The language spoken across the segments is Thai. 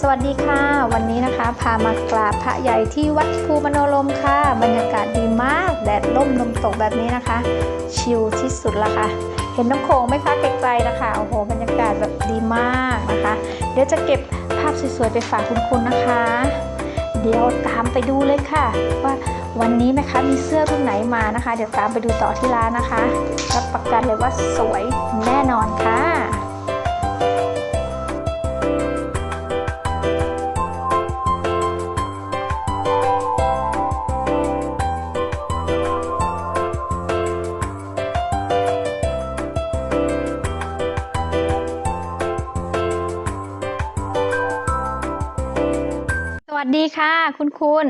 สวัสดีค่ะ วันนี้นะคะพามากราบพระใหญ่ที่วัดภูมโนลมค่ะ บรรยากาศดีมาก แดดร่มลมตกแบบนี้นะคะ ชิลที่สุดละค่ะ เห็นน้ำโขงไหมคะไกลๆนะคะโอ้โห บรรยากาศแบบดีมากนะคะ เดี๋ยวจะเก็บภาพสวยๆไปฝากคุณคุณนะคะ เดี๋ยวตามไปดูเลยค่ะ ว่าวันนี้แม่ค้ามีเสื้อรุ่นไหนมานะคะ เดี๋ยวตามไปดูต่อที่ร้านนะคะรับประกันเลยว่าสวยแน่นอนค่ะ สดีค่ะ คุณคุณ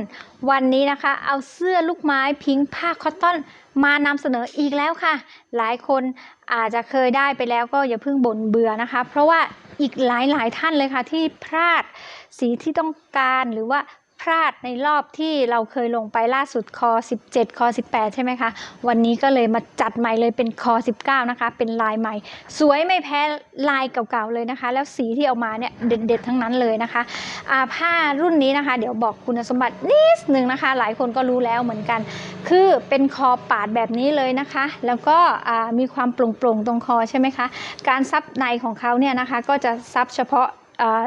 วันนี้นะคะ เอาเสื้อลูกไม้พิงผ้าคอตตอนมานำเสนออีกแล้วค่ะ หลายคนอาจจะเคยได้ไปแล้วก็อย่าเพิ่งบ่นเบื่อนะคะ เพราะว่าอีกหลายหลายๆท่านเลยค่ะที่พลาดสีที่ต้องการหรือว่า ลาดในรอบที่เราเคยลงไปล่าสุดคอ17คอ18 ใช่ไหมคะ วันนี้ก็เลยมาจัดใหม่เลยเป็นคอ19 นะคะ เป็นลายใหม่ สวยไม่แพ้ลายเก่าๆเลยนะคะ แล้วสีที่เอามาเนี่ยเด็ดๆทั้งนั้นเลยนะคะอ่าผ้ารุ่นนี้นะคะ เดี๋ยวบอกคุณสมบัตินิดนึงนะคะ หลายคนก็รู้แล้วเหมือนกัน คือเป็นคอปาดแบบนี้เลยนะคะ แล้วก็อ่ามีความโปร่งๆตรงคอใช่ไหมคะ การซับในของเขาเนี่ยนะคะก็จะซับเฉพาะอ่า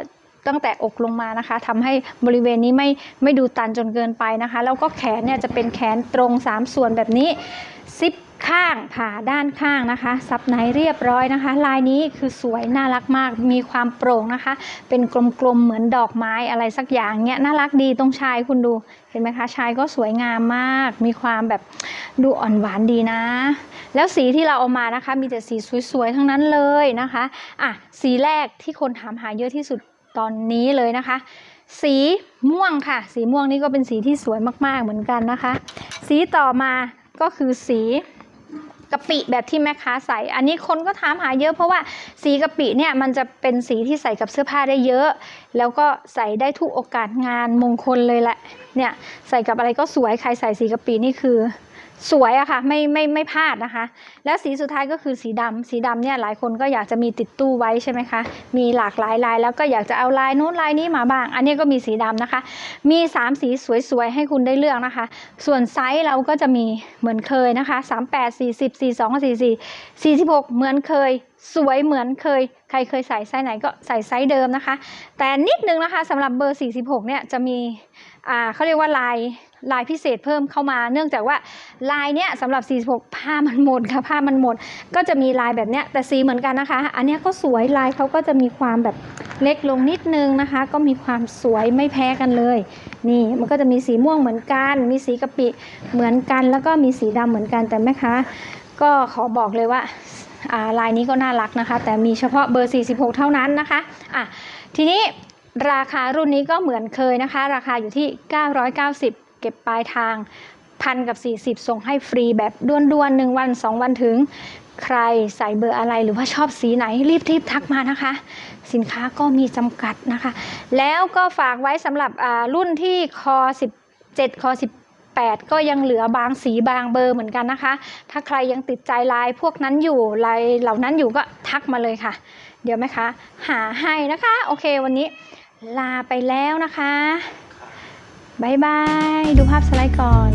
ตั้งแต่อกลงมานะคะทำให้บริเวณนี้ไม่ไม่ดูตันจนเกินไปนะคะ แล้วก็แขนเนี่ยจะเป็นแขนตรง 3 ส่วนแบบนี้ซิปข้างผ่าด้านข้างนะคะ ซับในเรียบร้อยนะคะ ลายนี้คือสวยน่ารักมาก มีความโปร่งนะคะ เป็นกลมๆเหมือนดอกไม้อะไรสักอย่างเนี้ยน่ารักดีตรงชายคุณดูเห็นไหมคะชายก็สวยงามมาก มีความแบบดูอ่อนหวานดีนะ แล้วสีที่เราเอามานะคะ มีแต่สีสวยๆทั้งนั้นเลยนะคะอะสีแรกที่คนถามหาเยอะที่สุด ตอนนี้เลยนะคะ สีม่วงค่ะ สีม่วงนี่ก็เป็นสีที่สวยมากๆเหมือนกันนะคะ สีต่อมาก็คือสีกะปิแบบที่แม่ค้าใส่ อันนี้คนก็ถามหาเยอะเพราะว่าสีกะปิเนี่ยมันจะเป็นสีที่ใส่กับเสื้อผ้าได้เยอะ แล้วก็ใส่ได้ทุกโอกาสงานมงคลเลยแหละ เนี่ยใส่กับอะไรก็สวย ใครใส่สีกะปินี่คือ สวยอะค่ะไม่ไม่ไม่พลาดนะคะ แล้วสีสุดท้ายก็คือสีดำสีดำเนี่ยหลายคนก็อยากจะมีติดตู้ไว้ใช่ไหมคะมีหลากหลายลายแล้วก็อยากจะเอาลายนู้นลายนี้มาบ้าง อันนี้ก็มีสีดำนะคะ มี 3 สีสวยๆให้คุณได้เลือกนะคะ ส่วนไซส์เราก็จะมีเหมือนเคยนะคะ 38 40 42 44 46 เหมือนเคย สวยเหมือนเคย ใครเคยใส่ไซส์ไหนก็ใส่ไซส์เดิมนะคะ แต่นิดนึงนะคะสำหรับเบอร์ 46 เนี่ยจะมีอ่าเขาเรียกว่าลายลายพิเศษเพิ่มเข้ามา เนื่องจากว่าลายเนี้ยสำหรับ 46 ผ้ามันหมดค่ะผ้ามันหมด ก็จะมีลายแบบเนี้ยแต่สีเหมือนกันนะคะ อันนี้ก็สวยลายเขาก็จะมีความแบบเล็กลงนิดนึงนะคะ ก็มีความสวยไม่แพ้กันเลย นี่มันก็จะมีสีม่วงเหมือนกัน มีสีกะปิเหมือนกัน แล้วก็มีสีดำเหมือนกันแต่แม่ค้าก็ขอบอกเลยว่า ลายนี้ก็น่ารักนะคะ แต่มีเฉพาะเบอร์ 46 เท่านั้นนะคะอะทีนี้ราคารุ่นนี้ก็เหมือนเคยนะคะ ราคาอยู่ที่ 990 เก็บปลายทางพันกับ 40 ส่งให้ฟรีแบบด่วนๆหนึ่งวัน 2 วันถึงใครใส่เบอร์อะไรหรือว่าชอบสีไหนรีบๆทักมานะคะ สินค้าก็มีจำกัดนะคะ แล้วก็ฝากไว้สำหรับอ่ารุ่นที่คอ17คอ 8 ก็ยังเหลือบางสีบางเบอร์เหมือนกันนะคะ ถ้าใครยังติดใจลายพวกนั้นอยู่ลายเหล่านั้นอยู่ก็ทักมาเลยค่ะ เดี๋ยวไหมคะ หาให้นะคะ โอเควันนี้ลาไปแล้วนะคะบายบาย ดูภาพสไลด์ก่อน